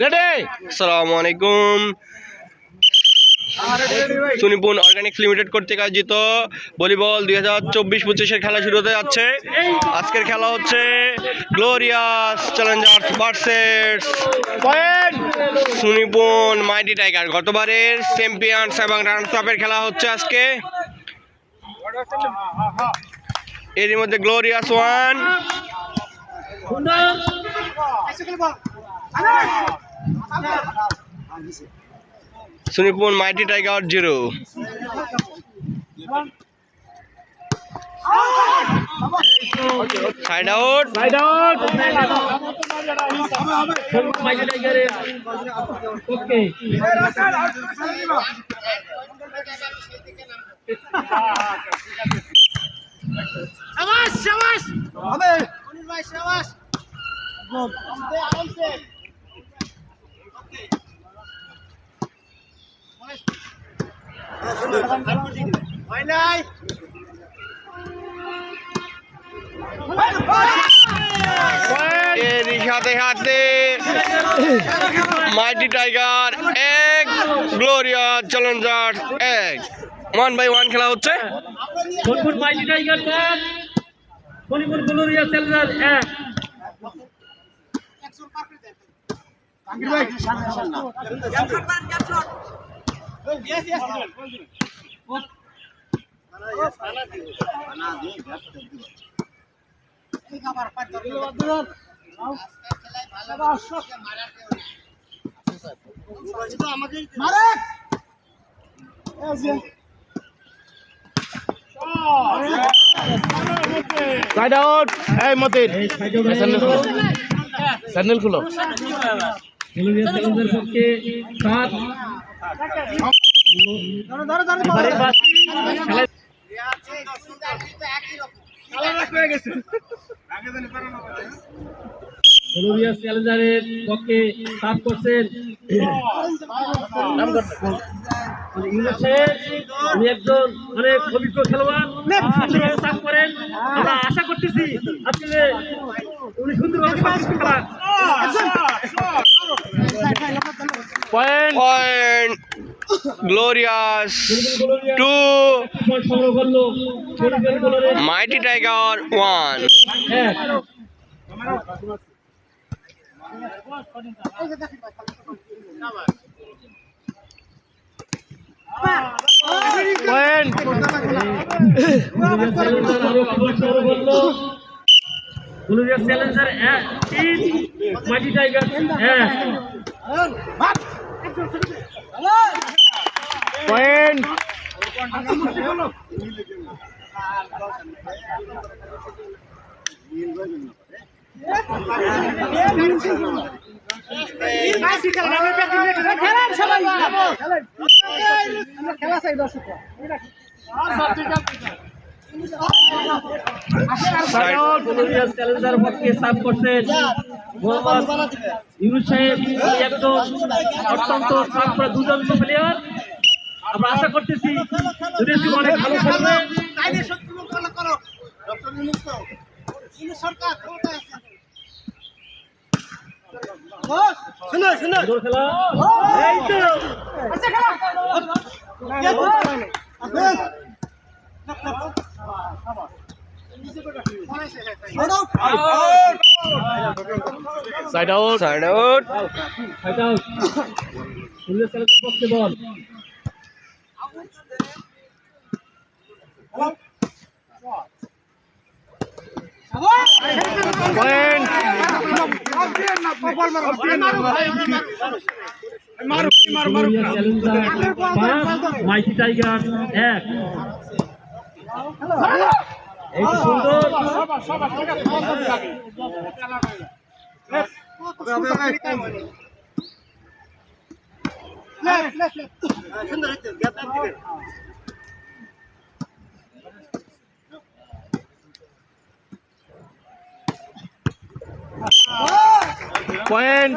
Ready আসসালামু আলাইকুম। সুনিপুন organics limited কর্তৃক আয়োজিত ভলিবল দুই হাজার চব্বিশ পঁচিশের খেলা শুরু হতে যাচ্ছে। আজকের খেলা হচ্ছে Glorious Challengers versus Sunipun Mighty Tiger গতবারের চ্যাম্পিয়ন্স এবং রানার্স আপের খেলা হচ্ছে আজকে। এরই মধ্যে glorious one Sunipun mighty tiger zero side out side out okay শাবাশ শাবাশ হবে অনিল ভাই শাবাশ আরামসে হয় নাই এরই সাথে সাথে মাইটি টাইগার এক। গ্লোরিয়া চ্যালেঞ্জার্স এক। ওয়ান বাই ওয়ান খেলা হচ্ছে। মাইকে টাইগার এক। ফোনপুর গ্লোরিয়া সেলজার এক সাইড আউট এই মতিন স্যান্ডেল খুলো। পক্ষে সাত সেলজারের পক্ষে সাত করছেন উনি একজন অনেক অভিজ্ঞ খেলোয়াড় সাফ করেন আমরা আশা করতেছি আজকে উনি সুন্দরভাবে খেলা point. Point. Glorious two. Mighty tiger one. Point. Challenger এক। মাটি টাইগার এক। পয়েন্ট। খেলা চাই দর্শক চ্যালেঞ্জার পক্ষে সাফ করছেন মোহাম্মদ ইউনুস সাহেব একজন অত্যন্ত সাফ দুজন প্লেয়ার আমরা আশা করতেছি অনেক ভালো খেলবে। খেলা। আচ্ছা side out side out fight out পক্ষে বল পয়েন্ট মাইটি টাইগার এক এই সুন্দর। পয়েন্ট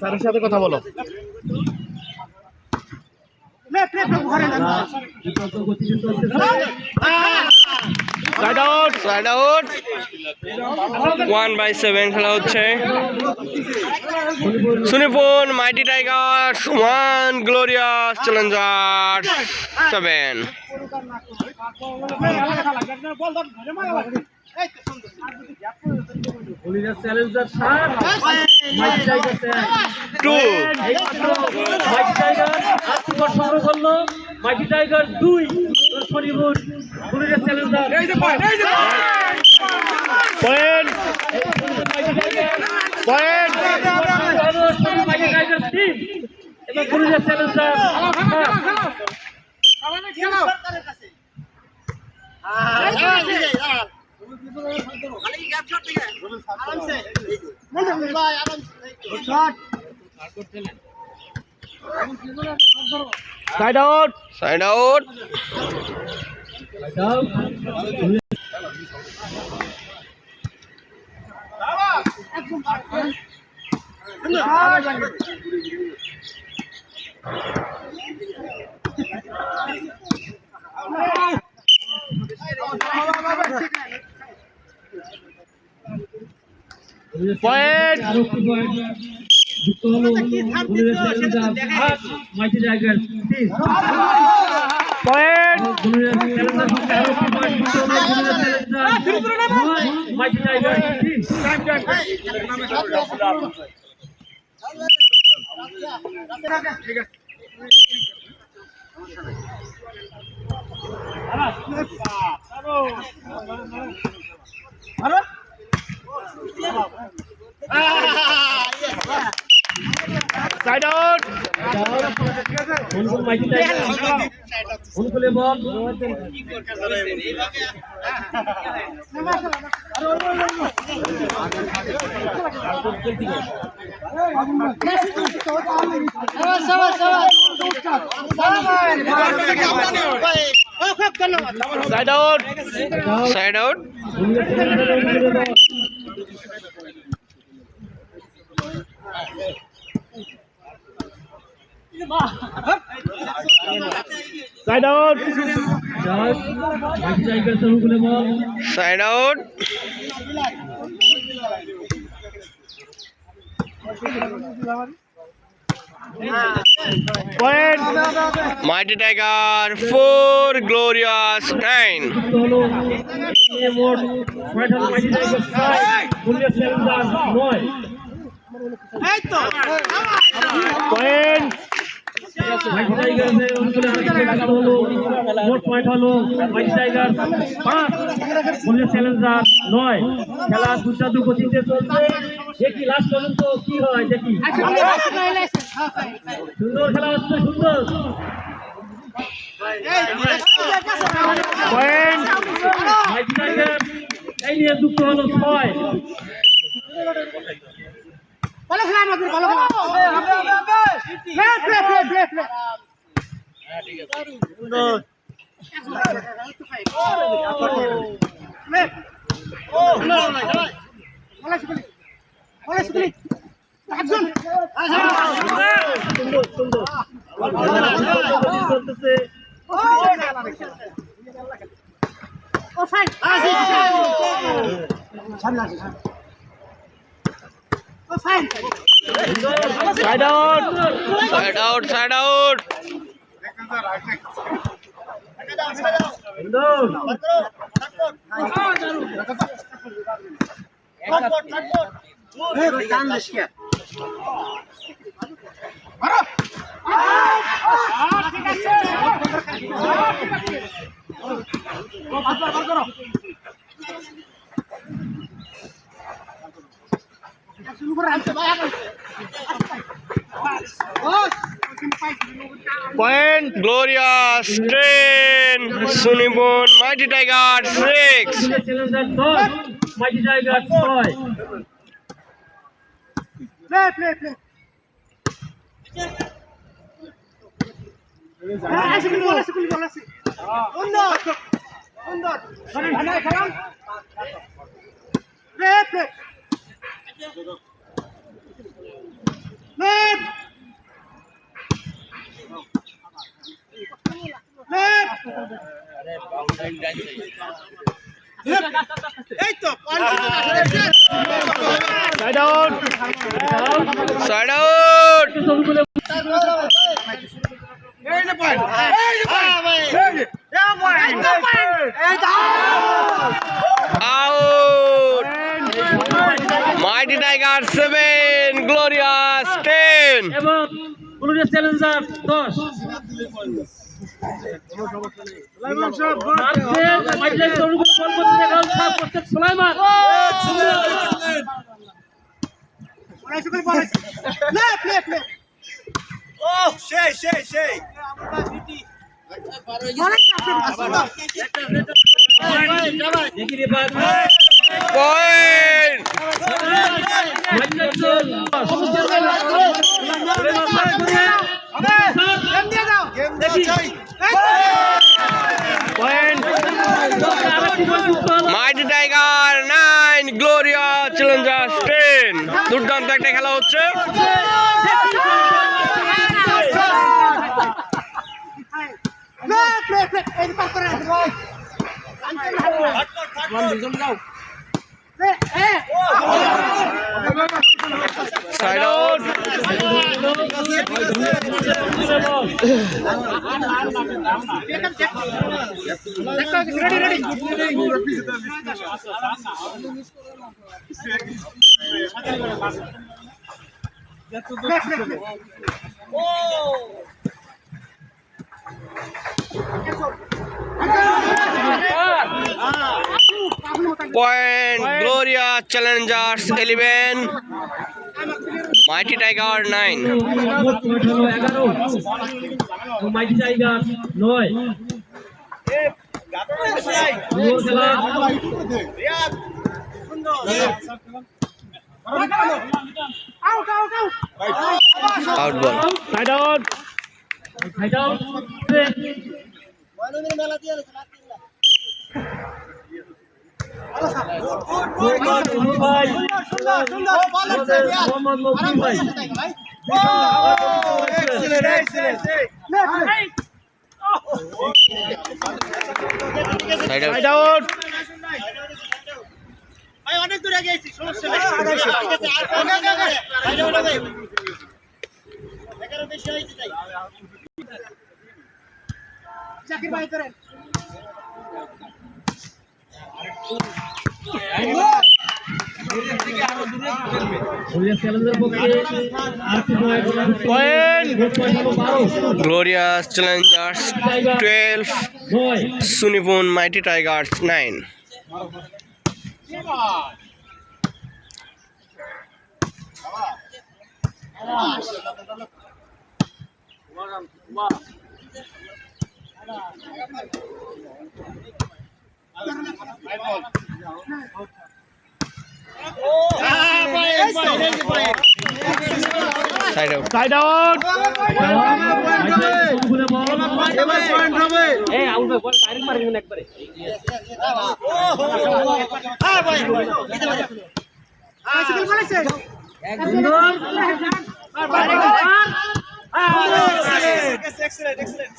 স্যারের সাথে কথা বলো। বিকল্প side out side out one by seven খেলা হচ্ছে। Sunipun Mighty Glorious Challengers seven সংগ্রহ করল মাইটি টাইগার দুই শনিবার holiday challenger point point mighty tiger তিন এবং holiday challenger side out side out point আরও একটি পয়েন্ট যুক্ত হলো holiday side out side out side out holiday challenger অনুকূলে ball side out Dot. Mighty tiger অনুকূলে ball side out point mighty tiger four glorious nine যুক্ত হলো এই মোট পয়েন্ট মোট পয়েন্ট হলো নয়। খেলা দুটাদু গতিতে চলছে। দেখি লাস্ট পর্যন্ত কি হয়, দেখি। সুন্দর খেলা হচ্ছে, সুন্দর। এই নিয়ে যুক্ত হলো ছয়। ভালো খেলা আমাদের ভালো খেলা play play play play play সুন্দর সুন্দর চলতেছে side out side out side out সুন্দর point Glorious ten Sunipun Mighty Tiger six challenger দশ মাইটি টাইগার ছয় প্লে প্লে প্লে আসে গুলি বল আসে গুলি বল আসে সুন্দর সুন্দর খানা খান প্লে প্লে লেফট এই তো সাইড আউট সাইড আউট এই যে পয়েন্ট এই যে পয়েন্ট এই যে পয়েন্ট এই তো out mighty tiger seven glorious ten এবং গ্লোরিয়াস চ্যালেঞ্জার দশ দেখা mighty tiger nine gloria challengers ten দুর্দান্ত একটা খেলা হচ্ছে লেফট লেফট লেফট এই পাস করে side out ready ready point gloria challengers eleven mighty tiger nine mighty tiger নয় out ball side out side out ভাই অনেক দূরে গেছি সমস্যা নেই ঠিক আছে আর ওকে ওকে ভাই যাও ভাই এগারো বেশি হয়েছে তাই জাকির ভাই করেন। Glorious challengers twelve Sunipun mighty tigers nine out side out সবগুলো বল এবার পয়েন্ট হবে এই আউট বল ডাইরেক্ট মারি না একবারে হ্যাঁ ভাই আশিকুল বলেছে সুন্দর এক্সেলেন্ট এক্সেলেন্ট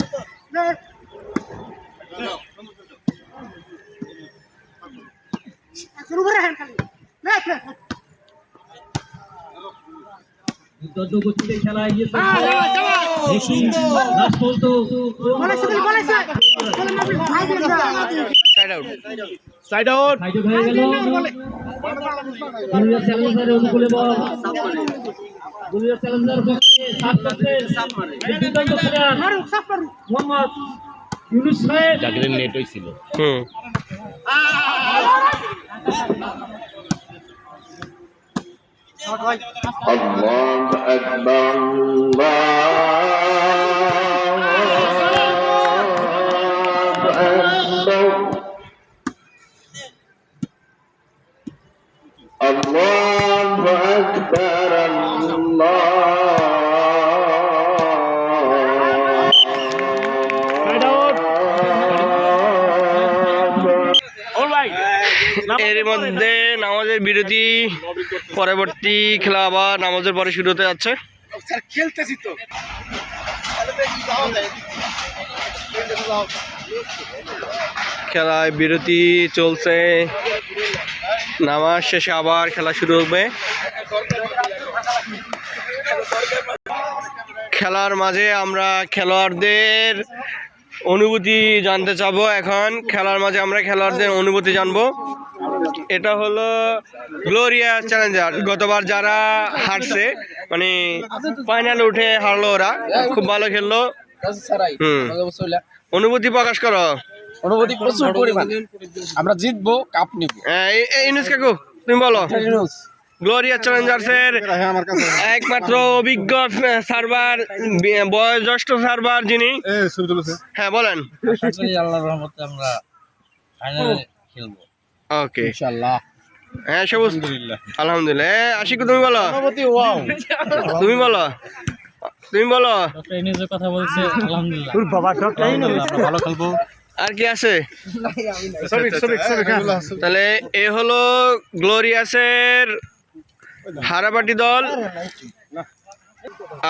শুরু করে হ্যান্ড খালি। লেফট লেফট খেলা এগিয়েছে সাইড আউট সাইড আউট হয়ে গেল গুলিয়া চ্যালেঞ্জার অনুকূলে বল গুলিয়া চ্যালেঞ্জার পক্ষে সাত করতে সাফ মারু মোহাম্মদ ইউনুস সাহেব জাকিরের নেট হইছিল হুম الله أكبر الله মধ্যে নামাজের বিরতি পরবর্তী খেলা আবার নামাজের পরে শুরু হতে যাচ্ছে। খেলতেছি তো। খেলায় বিরতি চলছে। নামাজ শেষে আবার খেলা শুরু হবে। খেলার মাঝে আমরা খেলোয়াড়দের অনুভূতি জানতে চাবো এখন। খেলার মাঝে আমরা খেলোয়াড়দের অনুভূতি জানব। এটা হলো গ্লোরিয়া চ্যালেঞ্জার গতবার যারা হারছে মানে ফাইনাল উঠে হারলো ওরা। খুব ভালো খেললো। হুম। অনুভূতি প্রকাশ করো। অনুভূতি প্রচুর পরিমাণ। আমরা জিতবো কাপ নিব। হ্যাঁ, এই- ইনুস কাকু তুমি বলো। গ্লোরিয়া চ্যালেঞ্জার্সের একমাত্র অভিজ্ঞ সার্ভার বয়োজ্যেষ্ঠ সার্ভার যিনি। হ্যাঁ বলেন। আল্লাহর রহমতে আমরা ফাইনালে খেলব। ওকে। ইনশাআল্লাহ। হ্যাঁ সবুজ। আলহামদুলিল্লাহ। এ, আশিকু তুমি বলো? তুমি বলো? তুমি বলো? কথা বলছে আলহামদুলিল্লাহ। আমরা ভালো খেলব। আর কি আছে? তাহলে এ হলো গ্লোরিয়াসের হারাপাটি দল।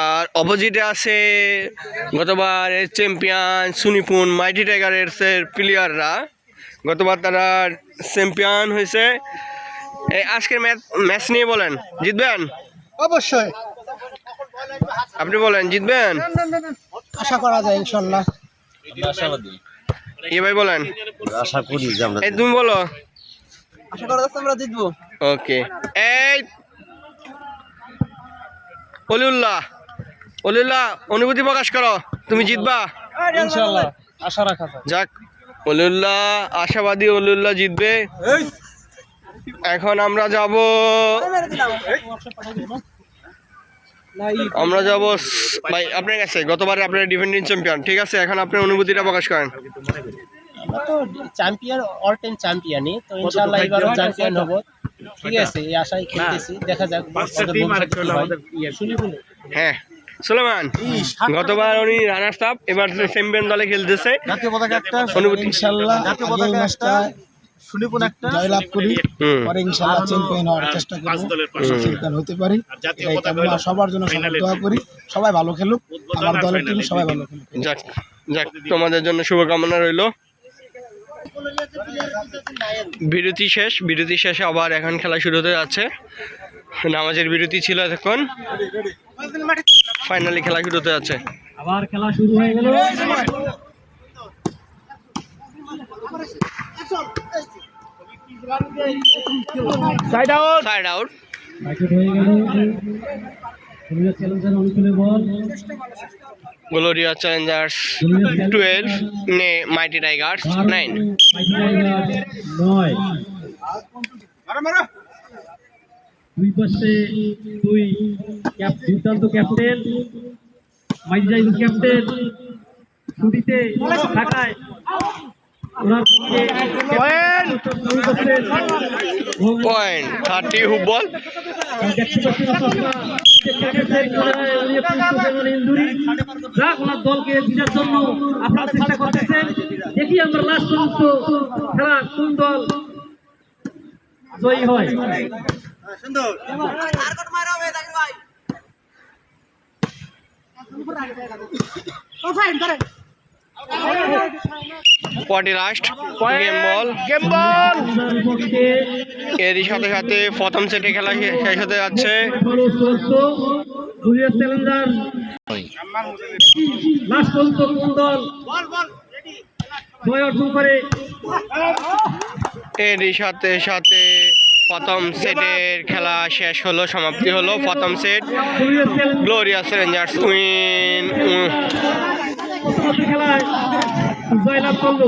আর অপোজিটে আছে গতবার চ্যাম্পিয়ন সুনিপুন মাইটি টাইগারের প্লেয়াররা গতবার তারা চ্যাম্পিয়ন হয়েছে। এই আজকের ম্যাচ ম্যাচ নিয়ে বলেন জিতবেন? অবশ্যই। আপনি বলেন জিতবেন? আশা করা যায় ইনশাআল্লাহ আমরা আশাবাদী। এ ভাই বলেন। আশা করি যে আমরা এই তুমি বলো। আশা করা যাচ্ছে আমরা জিতবো। ওকে। এই অলিউল্লাহ অলিউল্লাহ অনুভূতি প্রকাশ করো। তুমি জিতবা? ইনশাআল্লাহ আশা রাখা যাক অলিউল্লাহ আশাবাদী অলিউল্লাহ জিতবে। এখন আমরা যাব আমরা যাব ভাই আপনার কাছে গতবারে আপনার ডিফেন্ডিং চ্যাম্পিয়ন ঠিক আছে? এখন আপনার অনুভূতিটা প্রকাশ করেন। আমরা তো চ্যাম্পিয়ন অল টাইম চ্যাম্পিয়নই তো ইনশাআল্লাহ এবারও চ্যাম্পিয়ন হব। ঠিক আছে এই আশায় খেলতেছি দেখা যাক আমাদের ভবিষ্যতে কি হয়। সুলেমান গতবার উনি রানার্স আপ এবার চ্যাম্পিয়ন দলে খেলতেছে। জাতীয় পতাকা একটা অনুভূতি। ইনশাল্লাহ জাতীয় পতাকা সুনিপুণ একটা। জয়লাভ করি পরে ইনশাল্লাহ চ্যাম্পিয়ন হওয়ার চেষ্টা করব। চ্যাম্পিয়ন হতে পারি। সবার জন্য সবার দোয়া করি। সবাই ভালো খেলুক আমার দলের টিম সবাই ভালো খেলুক। যাক যাক তোমাদের জন্য শুভকামনা রইল। বিরতি শেষ বিরতি শেষে আবার এখন খেলা শুরু হতে যাচ্ছে। নামাজের বিরতি ছিল এতক্ষণ। ফাইনালি খেলা শুরু আছে। আবার খেলা শুরু হয়ে গেল। সাইড আউট সাইড আউট হয়ে গ্লোরিয়া চ্যালেঞ্জার্স টুয়েলভ নে মাইটি টাইগার্স নাইন নয়। মারো মারো। দুই পাশে দুই ক্যাপ দুর্দান্ত ক্যাপ্টেন মাইজাই ক্যাপ্টেন ছুটিতে ঢাকায় ওনার পয়েন্ট থার্টি হুবল দলকে জেতার জন্য আপনারা চেষ্টা করতেছেন। দেখি আমরা লাস্ট পর্যন্ত খেলা কোন দল জয়ী হয়। সুন্দর last game ball game ball এরই সাথে সাথে প্রথম সেটে খেলা শেষ হতে যাচ্ছে। লাস্ট পর্যন্ত কোন দল? করে। এরই সাথে সাথে প্রথম সেটের খেলা শেষ হলো সমাপ্তি হলো। প্রথম সেট গ্লোরিয়াস গ্লোরিয়া উইন জয়লাভ করল।